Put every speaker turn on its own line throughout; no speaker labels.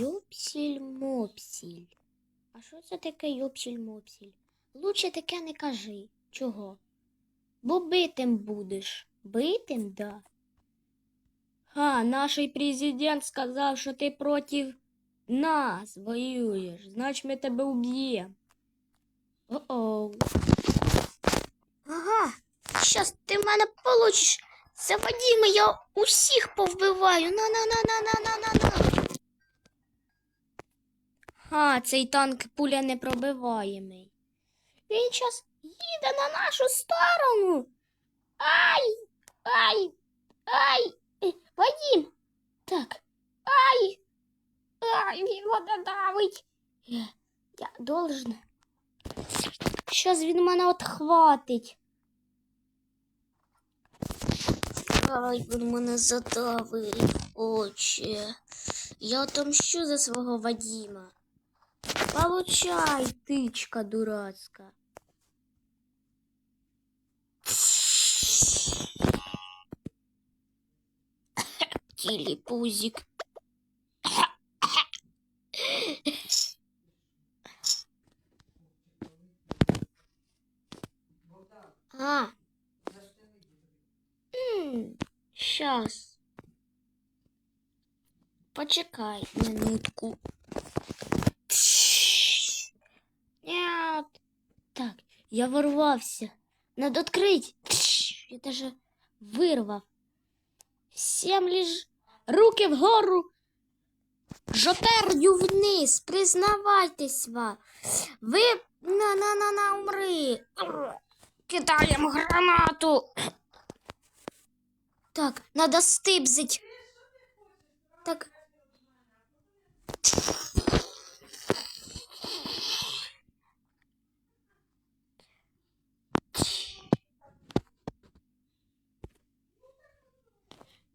Йопсіль-мопсіль. А що це таке йопсіль-мопсіль? Лучше таке не кажи. Чого? Бо битим будеш. Битим, да. Ха, наш президент сказав, що ти проти нас воюєш. Значить, ми тебе уб'ємо. О-оу. Ага, щас ти в мене получиш. Це я усіх повбиваю. На-на-на-на-на-на-на-на. А, цей танк пуля не пробиваємий. Він час їде на нашу сторону. Ай! Ай! Ай! Вадим! Так. Ай! Ай, він мене давить. Е, Я должен. Щас він мене отхватить. Ай, він мене задавив, отче. Я отомщу за свого Вадима. Получай, тычка дурацка. Килипузик. А. М, Щас. Почекай минутку. Я ворвався. Надо открыть. Я даже вырвав. Всем лишь руки вгору. Жопердю вниз. Признавайтесь ва. Ви на-на-на-на умри. Кидаємо гранату. Так, надо стибзить. Так.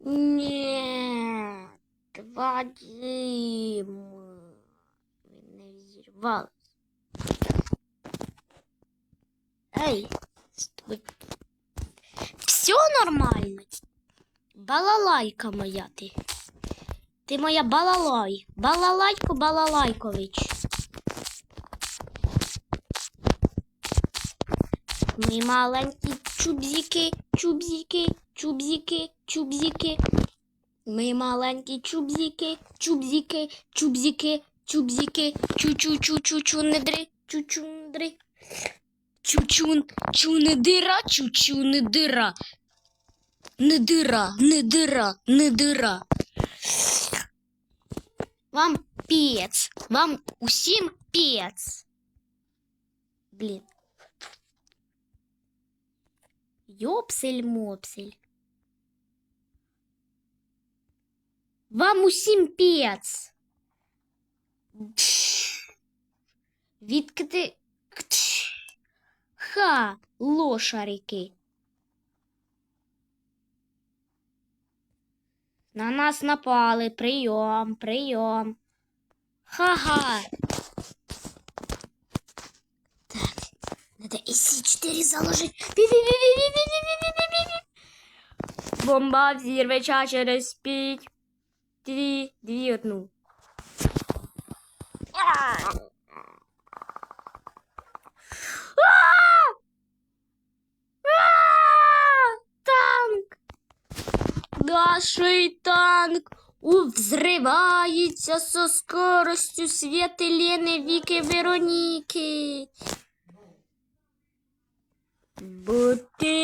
Нет, Вадим. Він не взірвався. Ей, стой. Все нормально? Балалайка моя ти. Ти моя балалай. Балалайко Балалайкович. Ми маленькі чубзики, чубзики, чубзики, чубзики. Ми маленькі чубзики, чубзики, чубзики, чубзики, чу-чу-чу-чу-чу, не дри, чу-чу, не. Чу-чун, дира, чу-чу не дира. Не дира, не дира, не дира. Вам пец. Вам усім пец. Блін. Йопсель-мопсель. Вам усім піц. Відкити ха лошарики. На нас напали прийом, прийом. Ха-ха. Так, надо СІ-4 заложить. Бомба взірвеча через п'ять дві, дві, одну. Танк! Наш танк взрывается со скоростью света Лены Вики Вероники. Будьте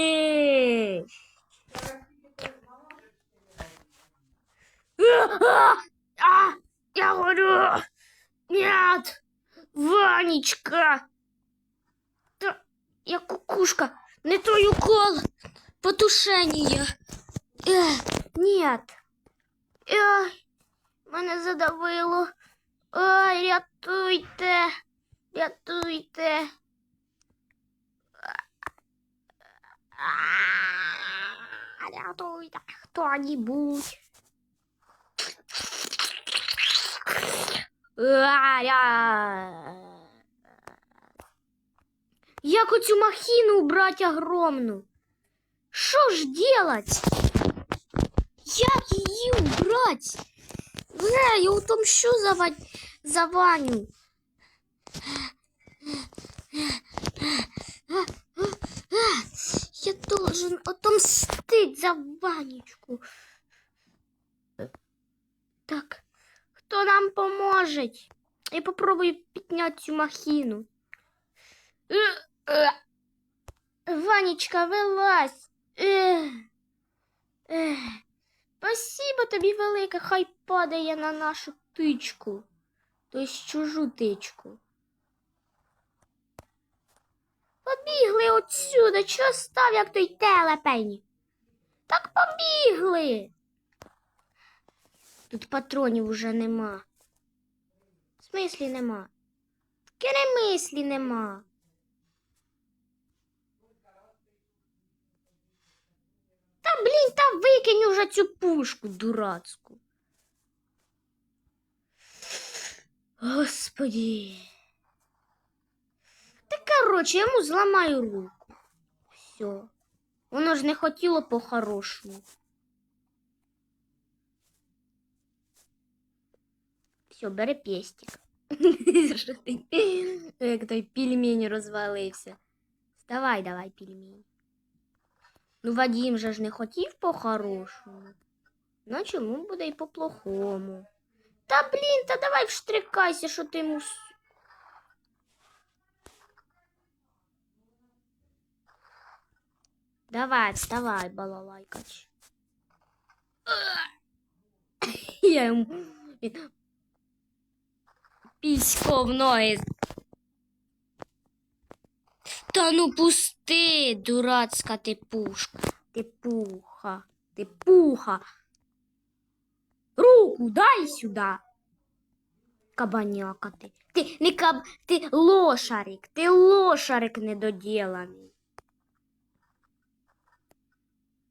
Потушение. Е, нет. Ой, мене задавило. Ой, рятуйте. Рятуйте. Рятуйте хто-нибудь. А-я. Як оцю махіну убрать огромну? Що ж делать? Як її убрать? Ви Ге, я утомщу за, Ва... за Ваню. Я должен отомстить за Ванечку. Так, хто нам поможе? Я попробую підняти цю махіну. Е, е. Ванечка, вилазь. Спасибо тобі велике, хай падає на нашу тичку. Тобто чужу тичку. Побігли отсюда, чого став, як той телепень? Так побігли. Тут патронів уже нема. В смислі нема? Керемислі нема. Та блін, та викинь уже цю пушку дурацьку. Господи. Та короче, я йому зламаю руку. Все. Воно ж не хотіло по-хорошому. Все, бери пестик. Як той пельмень розвалився. Вставай, давай, пельмень. Ну, Вадим же ж не хотів по-хорошому. Ну, чому буде і по-плохому? Та блін, та давай вштрикайся, що ти йому. Давай, вставай, балалайкач. Я йому пісько в ноги. Та ну пусти, дурацька ти пушка. Ти пуха, ти пуха. Руку дай сюди. Кабаняка ти. Ти не каб... ти лошарик, ти лошарик недоділений.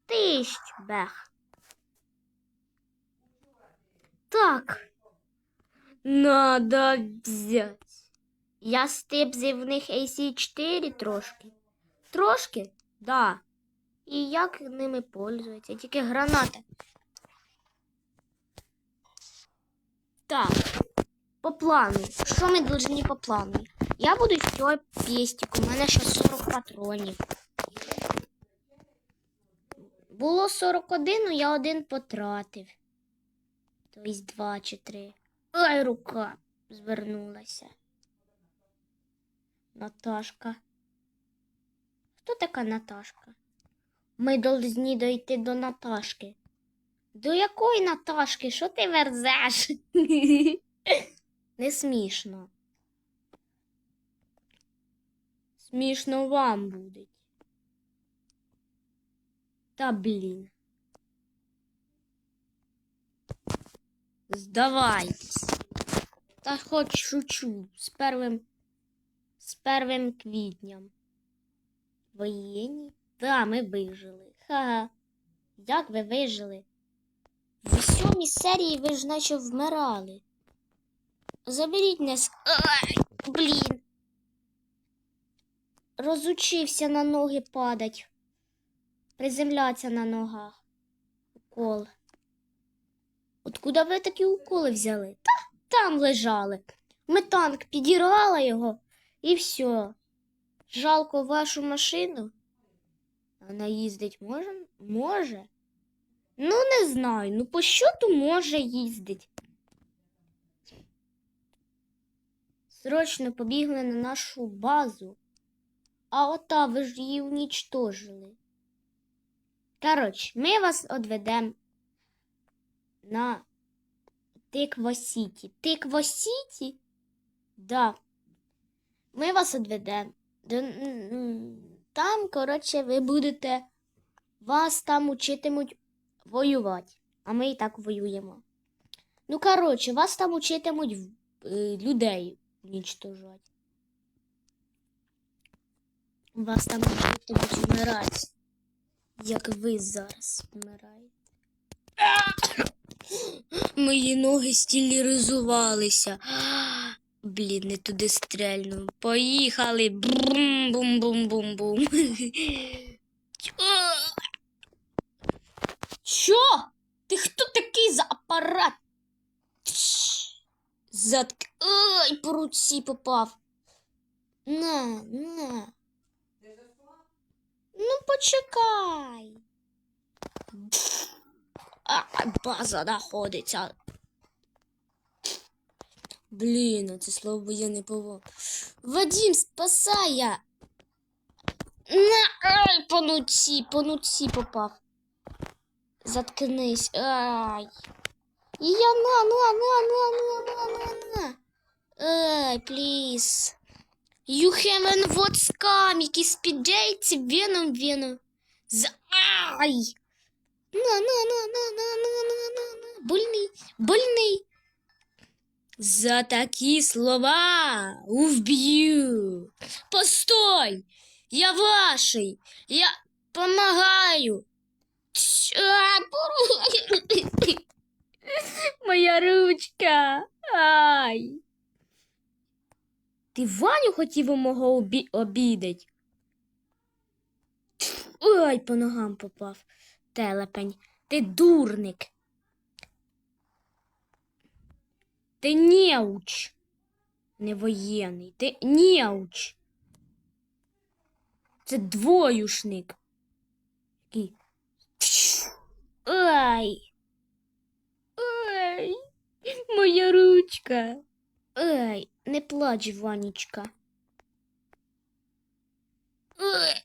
Тищ, бех. Так. Надо взять. Я стипзив в них AC4 трошки. Трошки? Да. І як ними пользуються? Тільки гранати. Так. По плану. Що ми повинні по плану? Я буду цього пестик. У мене ще 40 патронів. Було 41, але я один потратив. Тобто два чи три. Ай, рука звернулася. Наташка. Хто така Наташка? Ми должні дойти до Наташки. До якої Наташки? Що ти верзеш? Не смішно. Смішно вам буде. Та блін. Здавайтесь. Та хоч шучу з первим з первим квітням. Воєнні? Да, ми вижили. Ха-ха. Як ви вижили? В сьомій серії ви ж наче вмирали. Заберіть нас. Ай, блін. Розучився на ноги падать. Приземлятися на ногах. Укол. Откуда ви такі уколи взяли? Та там лежали. Ми танк підірвала його і все. Жалко вашу машину. Вона їздить може? Може? Ну, не знаю. Ну, по щоту може їздить. Срочно побігли на нашу базу. А ота ви ж її унічтожили. Коротше, ми вас одведемо на Тикво-Сіті. Тикво-Сіті? Да. Ми вас м, Там, коротше, ви будете. Вас там учитимуть воювати. А ми і так воюємо. Ну, коротше, вас там учитимуть е, людей унічтожати. Вас там учитимуть вмирати. Як ви зараз вмираєте. Мої ноги стіліризувалися. Блін, не туди стрельну. Поїхали. Бум-бум-бум-бум-бум. Що? Ти хто такий за апарат? Затк. Ай, по руці попав. На, на. Ну, почекай. А, база знаходиться. Блін, це слово я не повод. Вадим, спасає. На, ай, по нуці, по нуці попав. Заткнись. Ай. Я на, на, на, на, на, на, на, на. Ай, please. You haven't what scam, які спідейці, веном, веном. За... Ай. На, на, на, на, на, на, на, на, на. Больний, больний. За такі слова вб'ю. Постой! Я ваший! Я помагаю! Моя ручка! Ай! Ти Ваню хотів у мого обі... обідать? Ой, по ногам попав. Телепень, ти дурник. Ти неуч. Не воєнний. Ти неуч. Це двоюшник. Який. Ай. Ай. Моя ручка. Ай, не плач, Ванечка. Ай.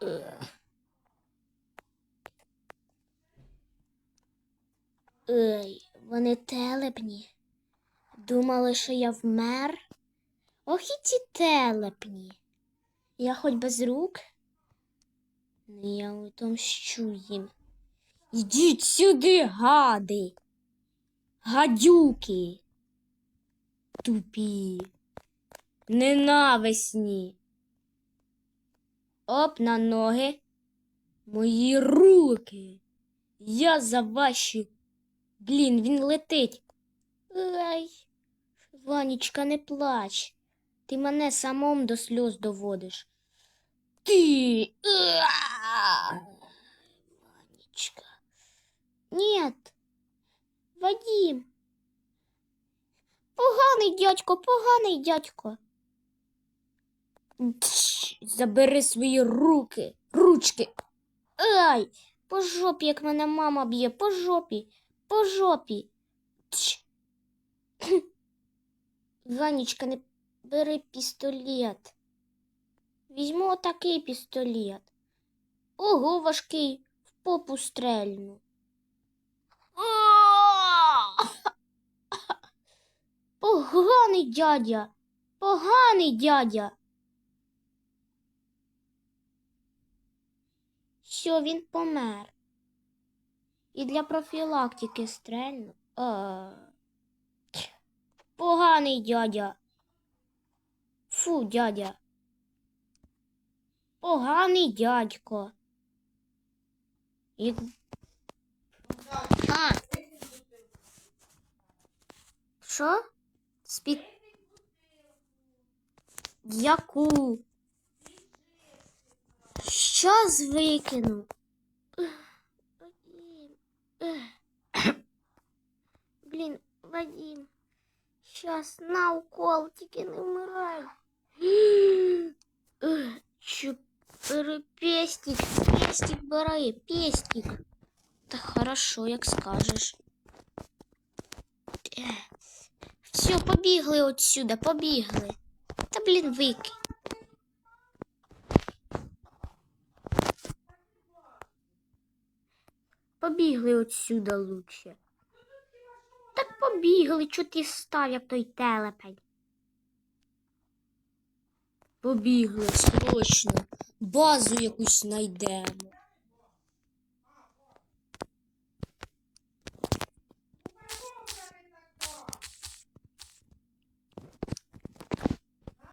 Ай. Ой, вони телепні. Думали, що я вмер. Ох і ці телепні. Я хоч без рук. Ну, я отомщу їм. Ідіть сюди, гади. Гадюки. Тупі. Ненависні. Оп на ноги. Мої руки. Я за ваші. Блін, він летить. Ай, Ванечка, не плач. Ти мене самом до сльоз доводиш. Ти. А! Ванечка. Нет. Вадим. Поганий дядько, поганий дядько. Забери свої руки, ручки. Ай, по жопі, як мене мама б'є, по жопі, по жопі. Тш. Ванечка, не бери пістолет. Візьму отакий пістолет. Ого, важкий, в попу стрельну. Поганий дядя, поганий дядя. Що він помер? І для профілактики стрельну. А. Поганий дядя. Фу, дядя. Поганий дядько. Як... А. Що? Спі... Яку? Щас викину. Вадим. Ех. Блін, Вадим. Щас на укол, тільки не вмирай. Ех, Чотири пестик. Пестик бери, пестик. Та хорошо, як скажеш. Ех. Все, побігли отсюда, побігли. Та блін, викинь. Побігли отсюда лучше. Так побігли, чого ти став, як той телепень. Побігли, срочно. Базу якусь знайдемо.